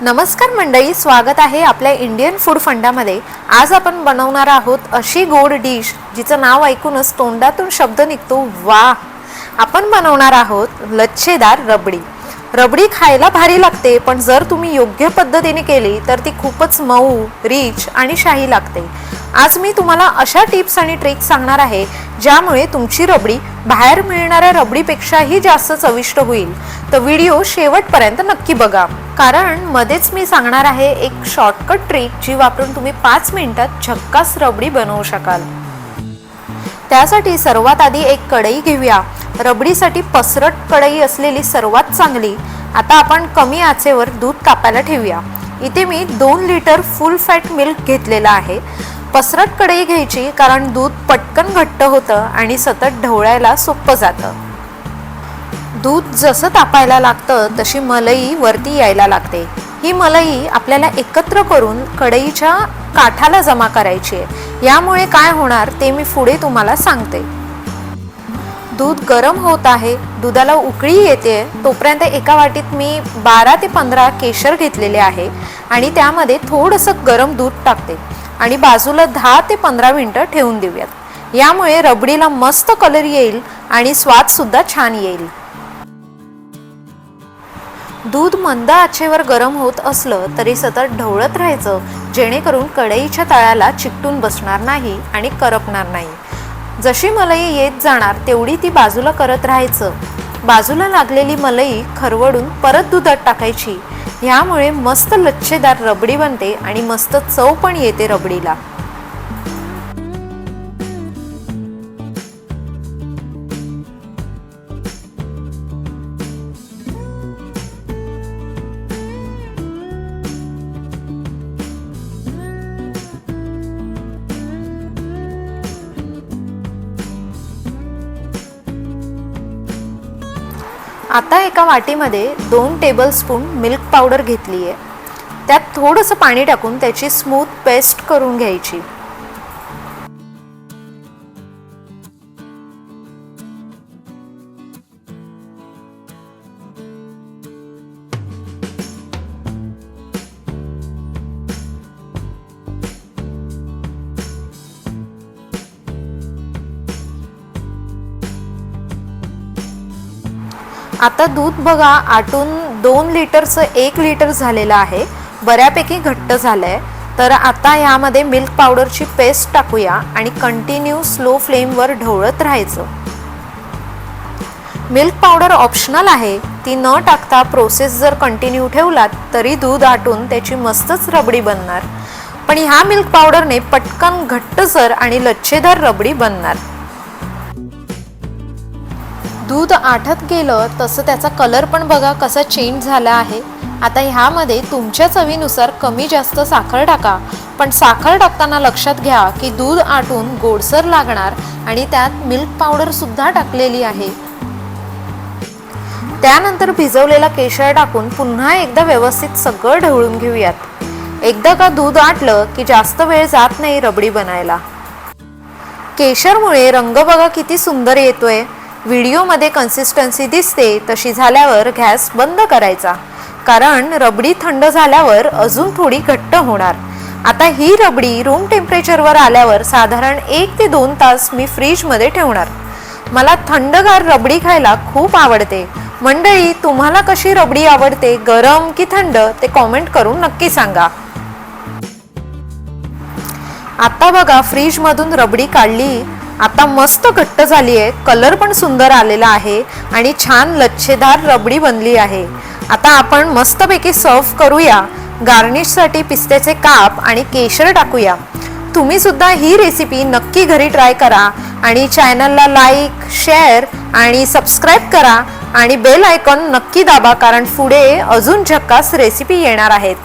नमस्कार मंडळी स्वागत आहे आपल्या इंडियन फूड फंडामध्ये आज आपण बनवणार आहोत अशी गोड डिश जिचं नाव ऐकूनच तोंडातून शब्द निघतो वा. आपण बनवणार आहोत लच्छेदार रबडी. रबडी खायला भारी लागते पण जर तुम्ही योग्य पद्धतीने केली तर ती खूपच मऊ रिच आणि शाही लागते. आज मी तुम्हाला अशा टिप्स आणि ट्रिक्स सांगणार आहे ज्यामुळे तुमची रबडी बाहेर मिळणाऱ्या रबडीपेक्षाही जास्त चविष्ट होईल. तर व्हिडिओ शेवटपर्यंत नक्की बघा. कारण मध्येच मी सांगणार आहे एक शॉर्टकट ट्रिक जी वापरून तुम्ही पाच मिनिटात झक्कास रबडी बनवू शकाल. त्यासाठी सर्वात आधी एक कढई घेऊया. रबडीसाठी पसरट कढई असलेली सर्वात चांगली. आता आपण कमी आचेवर दूध तापायला ठेवूया. इथे मी दोन लिटर फुल फॅट मिल्क घेतलेला आहे. पसरट कढई घ्यायची कारण दूध पटकन घट्ट होतं आणि सतत ढवळायला सोपं जातं. दूध जसं तापायला लागतं तशी मलई वरती यायला लागते. ही मलई आपल्याला एकत्र करून कढईच्या काठाला जमा करायची आहे. यामुळे काय होणार ते मी पुढे तुम्हाला सांगते. दूध गरम होत आहे दुधाला उकळी येते तोपर्यंत एका वाटीत मी बारा ते पंधरा केशर घेतलेले आहे आणि त्यामध्ये थोडंसं गरम दूध टाकते. आणि बाजूला दहा ते पंधरा मिनटं ठेवून देऊयात. यामुळे रबडीला मस्त कलर येईल आणि स्वादसुद्धा छान येईल. दूध मंद आचेवर गरम होत असलं तरी सतत ढवळत राहायचं जेणेकरून कढईच्या तळ्याला चिकटून बसणार नाही आणि करपणार नाही. जशी मलई येत जाणार तेवढी ती बाजूला करत राहायचं. बाजूला लागलेली मलई खरवडून परत दुधात टाकायची. ह्यामुळे मस्त लच्छेदार रबडी बनते आणि मस्त चव पण येते रबडीला. आता एका वाटीमध्ये दोन टेबलस्पून मिल्क पावडर घेतली आहे त्यात थोडंसं पाणी टाकून त्याची स्मूथ पेस्ट करून घ्यायची. आता दूध बघा आटून दोन लिटरचं एक लिटर झालेलं आहे. बऱ्यापैकी घट्ट झालं आहे तर आता ह्यामध्ये मिल्क पावडरची पेस्ट टाकूया आणि कंटिन्यू स्लो फ्लेमवर ढवळत राहायचं. मिल्क पावडर ऑप्शनल आहे. ती न टाकता प्रोसेस जर कंटिन्यू ठेवलात तरी दूध आटून त्याची मस्तच रबडी बनणार. पण ह्या मिल्क पावडरने पटकन घट्टसर आणि लच्छेदार रबडी बनणार. दूध आटत गेलं तसं त्याचा कलर पण बघा कसा चेंज झाला आहे. आता ह्यामध्ये तुमच्या चवीनुसार कमी जास्त साखर टाका. पण साखर टाकताना लक्षात घ्या की दूध आटून गोडसर लागणार आणि त्यात मिल्क पावडर सुद्धा टाकलेली आहे. त्यानंतर भिजवलेला केशर टाकून पुन्हा एकदा व्यवस्थित सगळं ढवळून घेऊयात. एकदा का दूध आटलं की जास्त वेळ जात नाही रबडी बनायला. केशरमुळे रंग बघा किती सुंदर येतोय. व्हिडिओमध्ये कन्सिस्टन्सी दिसते तशी झाल्यावर गॅस बंद करायचा. कारण रबडी थंड झाल्यावर अजून थोडी घट्ट होणार. आता ही रबडी रूम टेम्परेचरवर आल्यावर साधारण एक ते दोन तास मी फ्रीजमध्ये ठेवणार. मला थंडगार रबडी खायला खूप आवडते. मंडळी तुम्हाला कशी रबडी आवडते गरम की थंड ते कॉमेंट करून नक्की सांगा. आता बघा फ्रीजमधून रबडी काढली आता मस्त घट्ट झाली आहे कलर पण सुंदर आलेला आहे आणि छान लच्छेदार रबडी बनली आहे. आता आपण मस्तपैकी सर्व करूया. गार्निशसाठी पिस्त्याचे काप आणि केशर टाकूया. तुम्ही सुद्धा ही रेसिपी नक्की घरी ट्राय करा आणि चॅनलला लाईक शेअर आणि सबस्क्राईब करा आणि बेल आयकॉन नक्की दाबा कारण पुढे अजून झक्कास रेसिपी येणार आहेत.